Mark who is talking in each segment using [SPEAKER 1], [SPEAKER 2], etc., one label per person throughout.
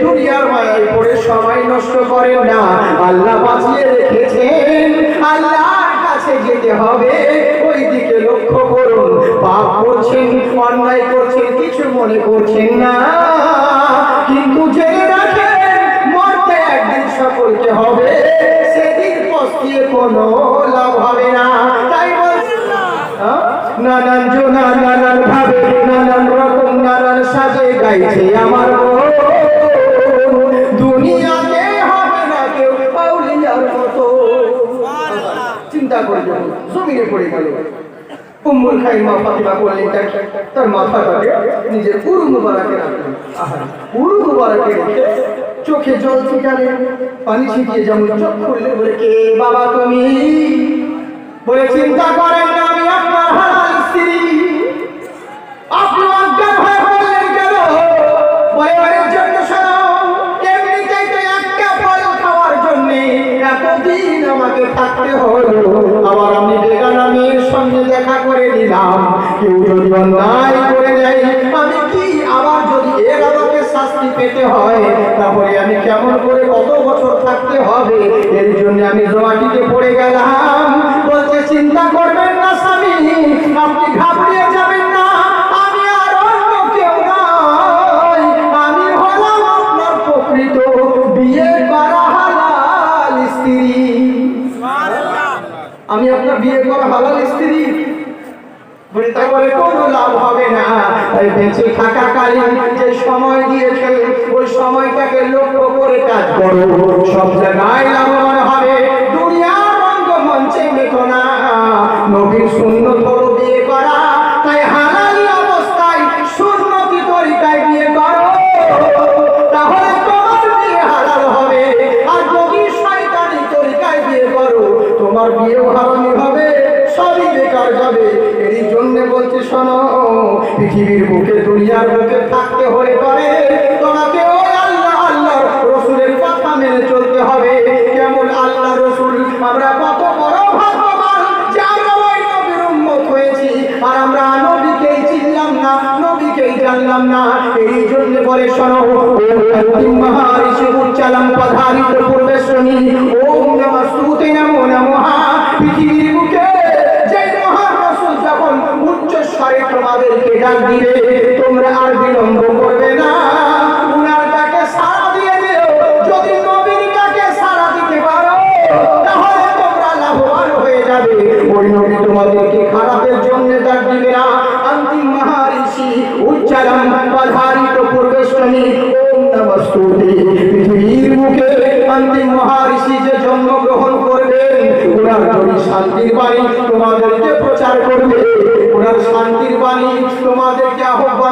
[SPEAKER 1] দুনিয়ার মায়ায় পড়ে সময় নষ্ট করেন না। আল্লাহ বাঁচিয়ে রেখেছেন। আল্লাহর কাছে যেতে হবে। ওই দিকে লক্ষ্য করুন। পাপ করছেন, অন্যায় করছেন, কিছু মনে করছেন না। কিন্তু জেনে রাখেন, মরতে একদিন সকলকে হবে। সেদিন পস্তিয়ে কোনো লাভ হবে না। তাই বলছি হ্যাঁ? নানান জোনা নানান ভাবে, নানান রকম, নানান সাজে গাইছে আমার মন। চিন্তা জমিনে পড়ে গেল। উম্মুল খাইমা ফাতিমা করলেন তার মাথাটাকে নিজের পুরু মুবারাকে রাখলেন পুরু মুবারাকে রেখে চোখে জল ছিটালেন পানি ছিটিয়ে যেমন চোখ খুললে বলে, কে বাবা তুমি? বলে, চিন্তা করেন না, আমি আপনার হালাল স্ত্রী। আপনি অজ্ঞান হয়ে পড়লেন কেন? বলে জন্য থাকতে হলো। আবার আমি বেগানা মেয়ের সঙ্গে দেখা করে নিলাম। কেউ যদি অন্যায় করে দেয়, আমি কি আবার যদি এর আমাকে শাস্তি পেতে হয়? তাহলে আমি কেমন করে কত বছর থাকতে হবে? এর জন্য আমি জমাটিতে পড়ে গেলাম। আমি আপনার বিয়ে করা হালাল স্ত্রী। বলে কোনো লাভ হবে না। থাকাকালীন যে সময় ওই সময়টাকে লক্ষ্য করে কাজ সব জায়গায় হবে। দুনিয়ার রঙ্গমঞ্চে মেটো না। নবীর শূন্য হারামি হবে সবই বেকার যাবে। এই জন্য বলছি, শোনো, পৃথিবীর বুকে, দুনিয়ার বুকে থাকতে হলে পারে তোমাকে আর আমরা নবীকেই চিনলাম না, নবীকেই জানলাম না। এই জন্য বলে, শোনো মহারিষি উচ্চালম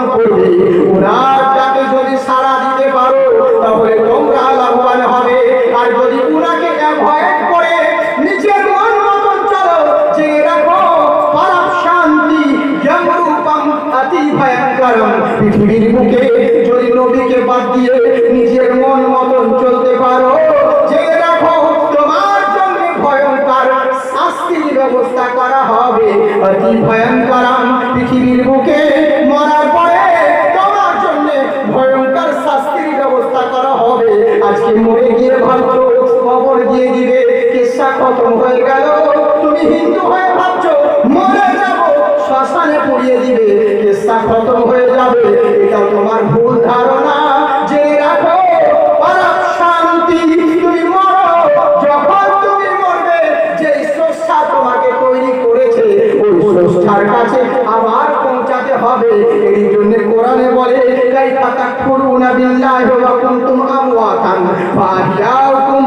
[SPEAKER 1] করবে খতম হয়ে গেল। তুমি হিন্দু হয়ে ভাবছ, মরে যাব। শ্মশানে পুড়িয়ে দিবে কেসা খতম হয়ে যাবে। এটা তোমার ভুল ধারণা। জেনে আবার পৌঁছাতে হবে। এই জন্য কোরআনে বলে কাইফা তাকফুরুনা বিল্লাহি ওয়া কুনতুম আমওয়াতান, ফাহিয়াকুম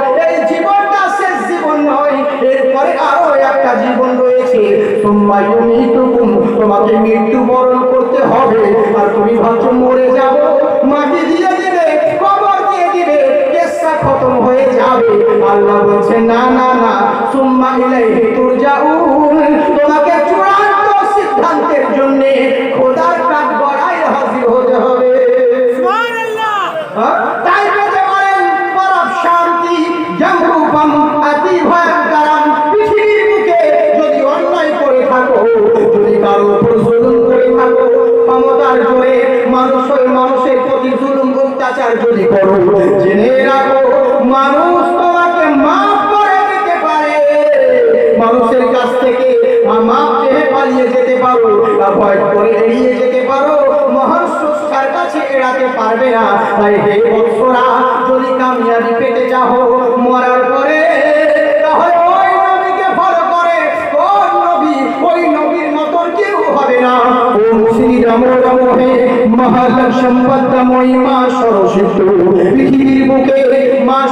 [SPEAKER 1] আল্লাহ বলছে না না না সুম্মা ইলাইহি তুরজাউন।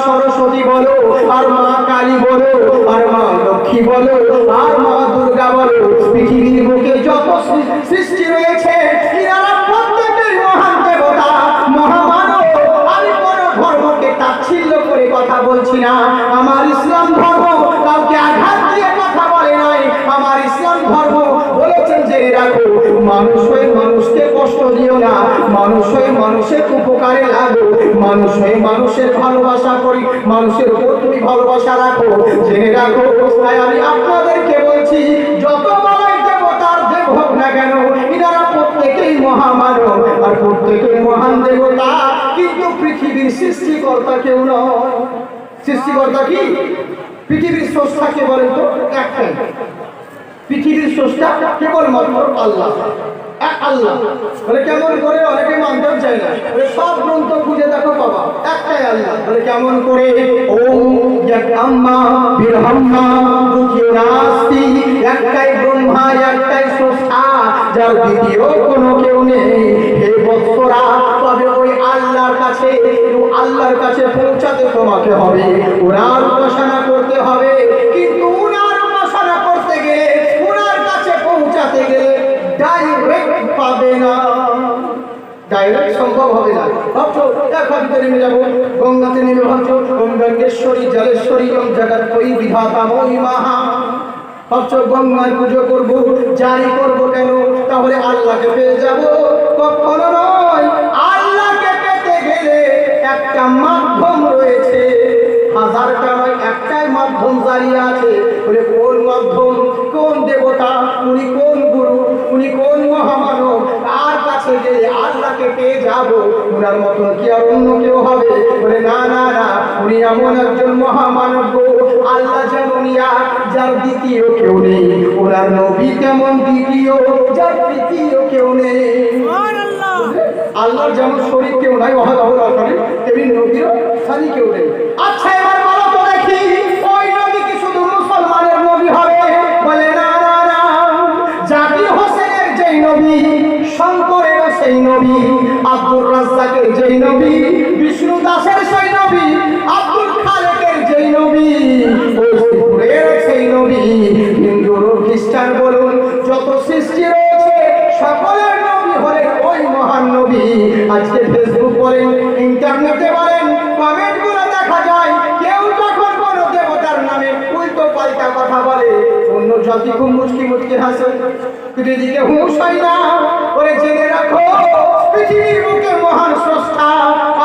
[SPEAKER 1] সরস্বতী। বলো, আর মা কালী বলো, আর মা লক্ষ্মী বলো, আর মা দুর্গা বলো। পৃথিবীর বুকে যত সৃষ্টি রয়েছে প্রত্যেকের মহান দেবতা, মহামানব। আমি তাচ্ছিল্য করে কথা বলছি না। আমার ইসলাম ধর্ম কাউকে আঘাত দিয়ে কথা বলে নাই। আমার ইসলাম ধর্ম মানুষ হয়ে মানুষকে কষ্ট দিও না। মানুষ হয়ে মানুষের উপকারে লাগো। মানুষ হয়ে মানুষের ভালোবাসা করি। মানুষের উপর তুমি ভালোবাসা রাখো। জেনে রাখো, তাই আমি আপনাদেরকে বলছি, যত দেবতার না কেন আর মহান দেবতা। কিন্তু পৃথিবীর সৃষ্টিকর্তা কেউ সৃষ্টিকর্তা কি? পৃথিবীর স্রষ্টা কে বলেন তো? একটাই। পৃথিবীর কেবলমাত্র আল্লাহ। কেমন করে? অনেকে না। সব গ্রন্থ খুঁজে দেখো বাবা, একটাই আল্লাহ। তবে ওই আল্লাহর কাছে আল্লাহর কাছে পৌঁছাতে তোমাকে হবে। ওরা উপাসনা করতে হবে। কিন্তু ডাইরেক্ট সম্ভব হবে না। ভাবছ এক হাতে নেমে যাব, গঙ্গাতে নেমে ভাবছ, ওম গঙ্গেশ্বরী জলেশ্বরী, ওম জগৎ কই বিধাতা মই মাহা। ভাবছ গঙ্গার পুজো করব, জারি করব কেন? তাহলে আল্লাহকে পেয়ে যাব। কখনো নয়, আল্লাহকে পেতে গেলে একটা মাধ্যম রয়েছে। হাজারটা নয়, একটাই মাধ্যম জারি আছে। উনার মতন কি আর অন্য কেউ হবে? বলে না না না উনি এমন একজন মহামানব আল্লাহ যেমন যার দ্বিতীয় কেউ নেই। ওনার নবী তেমন দ্বিতীয় যার তৃতীয় কেউ নেই। আল্লাহর যেমন শরীর কেউ নাই অহাদ অহর অকরে তেমনি নবীর সারি কেউ নেই। আচ্ছা এবার সেই নবী, আব্দুর রাজ্জাকের যেই নবী, বিষ্ণু দাসের সেই নবী, আব্দুল খালেকের যেই নবী, ওই সেই নবী। হিন্দু খ্রিস্টান বলুন, যত সৃষ্টি রয়েছে, সকলের নবী হলেন ওই মহান নবী। আজকে ফেসবুক বলেন, ইন্টারনেটে বলেন কমেন্টগুলো দেখা যায়, কেউ যখন কোনো দেবতার নামে উল্টো পাল্টা কথা বলে, অন্য জাতি খুব মুচকি মুচকি হাসে। কিন্তু এদিকে হুঁশ হয় না, ওরে জেনে রাখো পৃথিবীর বুকে মহান স্রষ্টা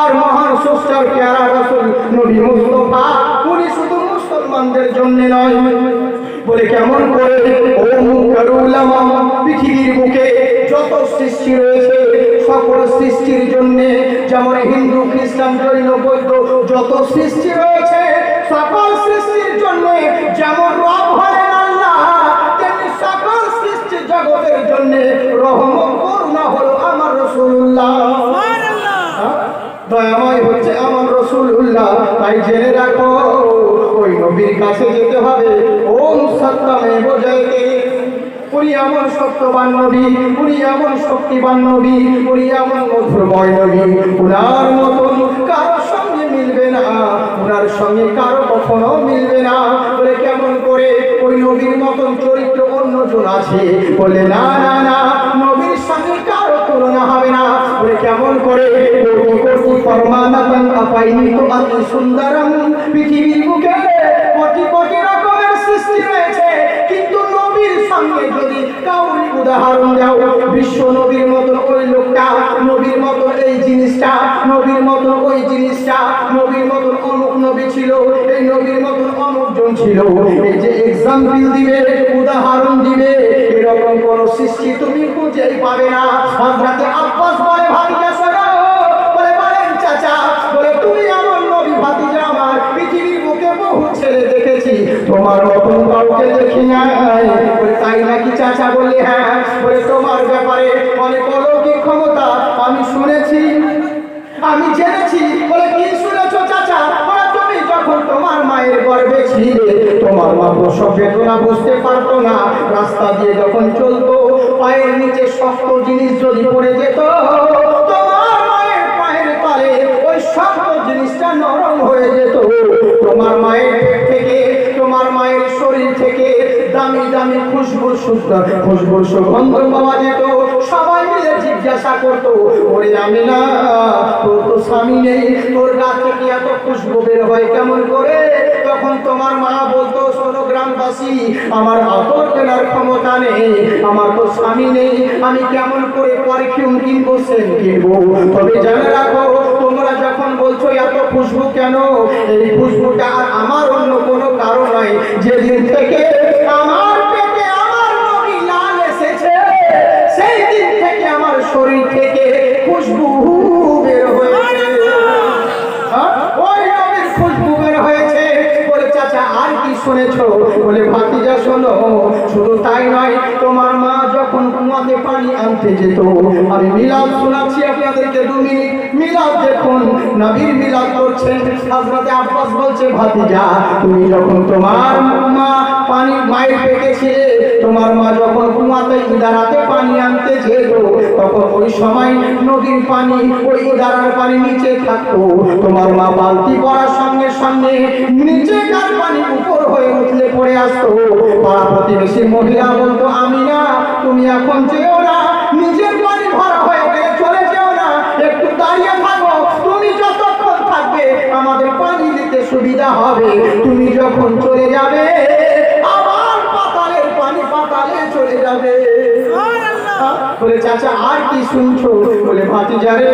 [SPEAKER 1] আর মহান স্রষ্টার পেয়ারা রসুল নবী মুস্তফা, উনি শুধু মুসলমানদের জন্য নয়। বলে কেমন করে ওম কারুলামা পৃথিবীর বুকে যত সৃষ্টি রয়েছে, সকল সৃষ্টির জন্য, যেমন হিন্দু, খ্রিস্টান, জৈন, বৌদ্ধ, যত সৃষ্টি রয়েছে, সকল সৃষ্টির জন্য, যেমন রব হলেন আল্লাহ, তেমনি সকল সৃষ্টি জগতের জন্য রহমত করুণা হলো রসুল্লাহ দয়াময় হচ্ছে আমার রসুল্লাহ তাই জেনে রাখো ওই নবীর কাছে যেতে হবে। ওম সত্যমে বোঝাইতে। উনি এমন সত্যবান নবী উনি এমন শক্তিবান নবী উনি এমন মধুরময় নবী। উনার মতন কারোর সঙ্গে মিলবে না উনার সঙ্গে কারও কখনো মিলবে না। বলে কেমন করে? ওই নবীর মতন চরিত্র অন্যজন আছে। বলে না না না নবীর সঙ্গে কারও তুলনা হবে কেমন করে সুন্দরম পৃথিবীর কোটি কোটি রকমের সৃষ্টি হয়েছে। কিন্তু নবীর সঙ্গে যদি উদাহরণ দাও, বিশ্ব নবীর মতো ওই লোকটা, নবীর মতো এই জিনিসটা, নবীর মতো ওই জিনিসটা, নবীর মতো অমুক নবী ছিল, এই নবীর মতো অমুকজন ছিল। এই যে এক্সাম্পল দিবে, উদাহরণ দিবে, এরকম কোন সৃষ্টি তুমি খুঁজেই পাবে না। তোমার মতন কাউকে দেখি নাই। তাই নাকি চাচা বললে হ্যাঁ বলে তোমার ব্যাপারে অনেক অলৌকিক ক্ষমতা আমি শুনেছি। আমি জেনেছি। বলে, কি শুনেছো চাচা? তুমি যখন তোমার মায়ের গর্ভে ছিলে, তোমার মা প্রসব বেদনা বুঝতে পারতো না। রাস্তা দিয়ে যখন চলতো পায়ের নিচে শক্ত জিনিস যদি পড়ে যেত, তোমার মায়ের পায়ের পারে ওই শক্ত জিনিসটা নরম হয়ে যেত। তোমার মায়ের পেট থেকে, তোমার মায়ের শরীর থেকে দামি দামি খুশবুর সুস্থ খুশবুর সুগন্ধ পাওয়া যেত। সবাই জিজ্ঞাসা করতো, ওরে আমি না তোর তো স্বামী নেই, তোর গা থেকে এত খুশবু বের হয় কেমন করে? তখন তোমার মা বলতো, শোনো গ্রামবাসী, আমার আতর কেনার ক্ষমতা নেই, আমার তো স্বামী নেই, আমি কেমন করে পারফিউম কিনবো সেন কিনবো? তবে জেনে রাখো, তোমরা যখন বলছো, এত খুশবু কেন? এই খুশবুটা আর আমার অন্য কোনো কারণ নয় যেদিন থেকে আমার পানি যেত। আমি মিলাদ শোনাচ্ছি আপনাদেরকে দু মিনিট মিলাদ দেখুন, নবীর মিলাদ করছেন। হাজরাতে আব্বাস বলছে, ভাতিজা, তুমি যখন তোমার মা পানি, মায়ের পেটে ছিলে, তোমার মা যখন কুয়াতে ইদারাতে পানি আনতে যেত, তখন ওই সময় নদীর পানি, ওই ইদারার পানি নিচে থাকতো। তোমার মা বালতি পড়ার সঙ্গে সঙ্গে নিচে কার পানি উপর হয়ে উঠলে পড়ে আসতো। পাড়া প্রতিবেশী মহিলা বলতো আমি না তুমি এখন যেও না নিজের পানি ভরা হয়ে গেলে চলে যেও না একটু দাঁড়িয়ে থাকো তুমি যতক্ষণ থাকবে আমাদের পানি দিতে সুবিধা হবে তুমি যখন চলে যাবে আমার পাতালের পানি পাতালে চলে যাবে। বলে চাচা আর কি শুনছো? বলে ভাতিজা রে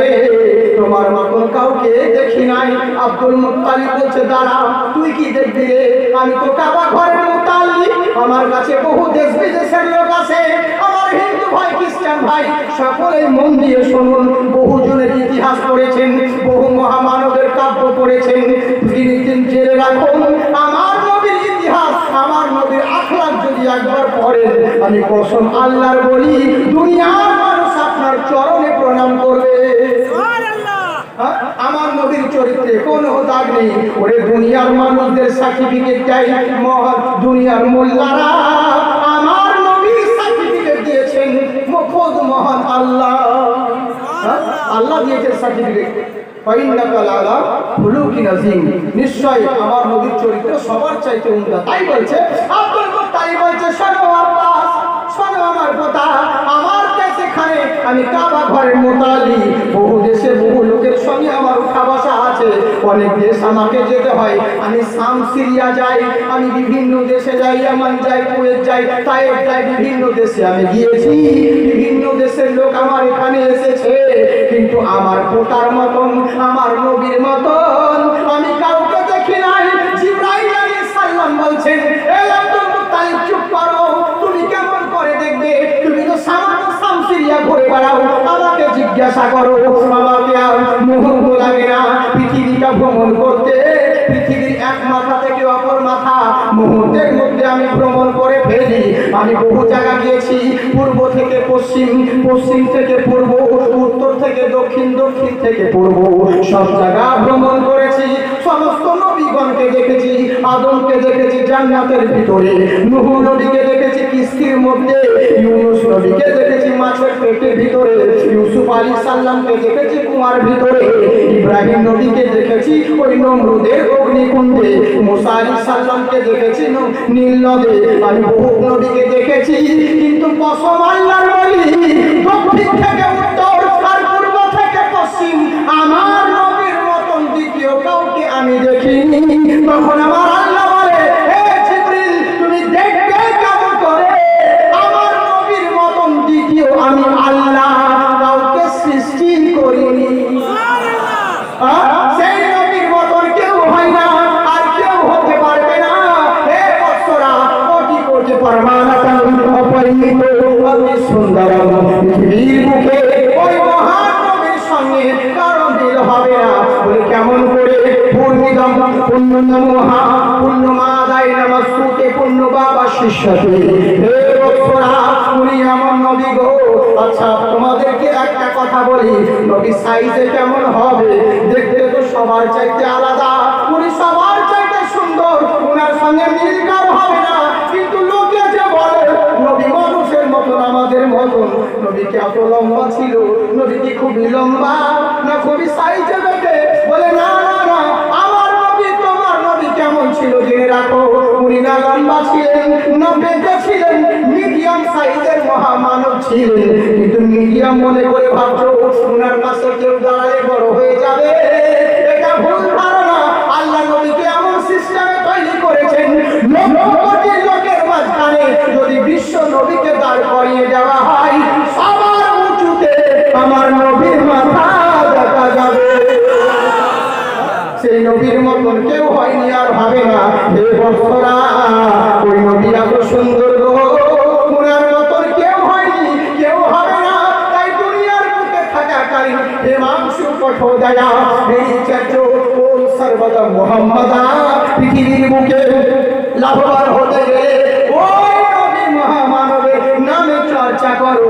[SPEAKER 1] তোমার মতন কাউকে দেখি নাই। আব্দুল মুত্তালিব বলছে দাঁড়া তুই কি দেখবি রে? আমি তো কাবা ঘরের মুতাল্লি আমার কাছে বহু দেশ বিদেশের লোক আছে। আমার হিন্দু ভাই খ্রিস্টান ভাই সকলেই মন দিয়ে শুনুন। বহু জনের ইতিহাস পড়েছেন বহু মহামানবের কাব্য পড়েছেন। রাখুন। আমার নবীর ইতিহাস আমার নবীর আখলাক যদি একবার পড়েন আমি কসম আল্লাহর বলি দুনিয়ার মানুষ আপনার চরণে প্রণাম করবে? আমার নবীর চরিত্রে কোনো দাগ নেই। ওরে দুনিয়ার মানুষদের সার্টিফিকেট চাই মহৎ দুনিয়ার মোল্লারা। আমার নবীর সার্টিফিকেট দিয়েছেন খোদ মহান আল্লাহ? আল্লাহ দিয়েছেন সার্টিফিকেট আমার চরিত্র সবার চাইতে তাই বলছে মুত্তালিব বলছে আমার কথা আমার আমি কাবা ঘরের মোতালি। বহু দেশে বহু লোকের সঙ্গে আমার উঠা আছে। অনেক দেশ আমাকে যেতে হয়। আমি সাম সিরিয়া যাই, আমি বিভিন্ন দেশে যাই ইয়ামান যাই, কুয়েত যাই তাই যাই, বিভিন্ন দেশে আমি গিয়েছি। বিভিন্ন দেশের লোক আমার এখানে এসেছে। কিন্তু আমার পোতার মতন, আমার নবীর মতন, আমি কাউকে দেখি নাই। সালাম বলছেন আব্দুল মুত্তালিব, চুপ করো। তুমি কেমন করে দেখবে? তুমি তো সামান্য সামসিরিয়া ঘুরে বেড়াও। আমাকে জিজ্ঞাসা করো, আমাকে আর লাগে না। পৃথিবীটা ভ্রমণ করতে, পৃথিবীর এক মাথা থেকে অপর মাথা মুহূর্তের মধ্যে আমি ভ্রমণ করে ফেলি। আমি বহু জায়গা গিয়েছি পূর্ব থেকে পশ্চিম পশ্চিম থেকে পূর্ব, উত্তর থেকে দক্ষিণ দক্ষিণ থেকে পূর্ব। সব জায়গা ভ্রমণ করেছি, সমস্ত নবীগণকে দেখেছি, আদমকে দেখেছি জান্নাতের ভিতরে। নুহু নদীকে দেখেছি কিস্তির মধ্যে ইউনুস নবীকে দেখেছি মাছের পেটের ভিতরে, ইউসুফ আলী সাল্লামকে দেখেছি কুমার ভিতরে, ইব্রাহিম নবীকে দেখেছি ওই নমরুদের অগ্নিকুণ্ডে, মুসা আলী সাল্লামকে দেখেছি নীল নদে আমি বহু নবীকে দেখেছি, কিন্তু কসম আল্লাহর দক্ষিণ থেকে উত্তর, আর পূর্ব থেকে পশ্চিম, আমার নবীর মতন দ্বিতীয় কাউকে আমি দেখিনি। তখন আমার বলে, কেমন করে? পূর্ণিদম পুণ্য মহা পুণ্য মা দায় নমস্তুতে পুণ্য বাবা শিষ্যতে। হে আমার নবী গো। আচ্ছা তোমাদেরকে একটা কথা বলি। নবী সাইজে কেমন হবে? দেখতে তো সবার চাইতে আলাদা। উনি সবার চাইতে সুন্দর। উনার সঙ্গে মিল লম্বা ছিল কি খুবই লম্বা, না খুবই সাইজে বেটে বলে, না না না, আমার নবী তোমার নবী কেমন ছিল জেনে রাখো? উনি না লম্বা ছিলেন, না বেঁচে ছিলেন, মিডিয়াম সাইজের মহামানব ছিলেন। কিন্তু মিডিয়াম মনে করে ভাবছ ওনার পাশে কেউ দাঁড়ালে বড় হয়ে যাবে। এটা ভুল ধারণা। আল্লাহ নবীকে এমন সিস্টেমে তৈরি করেছেন লোকের মাঝখানে যদি বিশ্ব নবীকে দোস্তরা ওই নবী এত সুন্দর গো। পুরার মতন কেউ হয়নি, কেউ হবে না। তাই দুনিয়ার বুকে থাকাকালীন হেমাংশু কঠোর লাভবান হতে গেলে ওই মহামানবের নামে চর্চা করো।